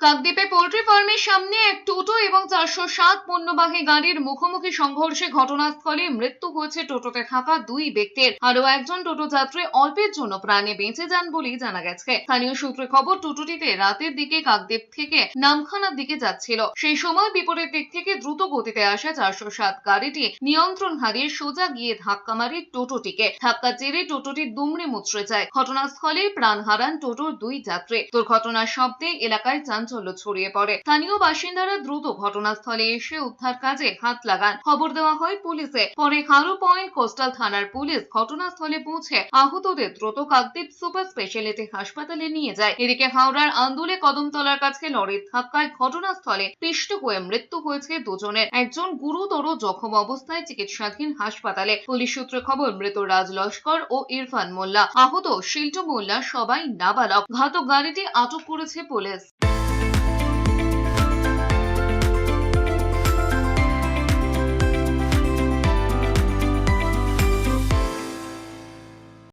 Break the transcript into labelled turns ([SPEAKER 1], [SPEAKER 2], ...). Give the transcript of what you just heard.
[SPEAKER 1] কাকদ্বীপে poultry ফার্মের সামনে এক টোটো এবং চারশো সাত পণ্যবাহী গাড়ির মুখোমুখি সংঘর্ষে ঘটনাস্থলে মৃত্যু হয়েছে টোটোতে থাকা দুই ব্যক্তির। আরও একজন টোটো যাত্রী অল্পের জন্য প্রাণে বেঁচে যান বলেই জানা গেছে। স্থানীয় সূত্রে খবর, টোটোটিতে রাতের দিকে কাকদ্বীপ থেকে নামখানার দিকে যাচ্ছিল। সেই সময় বিপরীত দিক থেকে দ্রুত গতিতে আসা চারশো সাত গাড়িটি নিয়ন্ত্রণ হারিয়ে সোজা গিয়ে ধাক্কা মারে টোটোটিকে। ধাক্কা জেরে টোটোটি দুমড়ে মুচড়ে যায়। ঘটনাস্থলে প্রাণ হারান টোটোর দুই যাত্রী। দুর্ঘটনার শব্দে এলাকায় চাঞ্চল্য ছড়িয়ে পড়ে। স্থানীয় বাসিন্দারা দ্রুত ঘটনাস্থলে এসে উদ্ধার কাজে হাত লাগান। খবর দেওয়া হয় পুলিশে। পরে হারু পয়েন্ট কোস্টাল থানার পুলিশ ঘটনাস্থলে পৌঁছে আহতদের দ্রুত কাকদ্বীপ সুপার স্পেশালিটি হাসপাতালে নিয়ে যায়। এদিকে হাওড়ার আন্দুলে কদমতলার কাছে লরির ধাক্কায় ঘটনাস্থলে পিষ্ট হয়ে মৃত্যু হয়েছে দুজনের। একজন গুরুতর জখম অবস্থায় চিকিৎসাধীন হাসপাতালে। পুলিশ সূত্রে খবর, মৃত রাজ লস্কর ও ইরফান মোল্লা। আহত শিল্টু মোল্লা সবাই নাবালক। ঘাতক গাড়িটি আটক করেছে পুলিশ।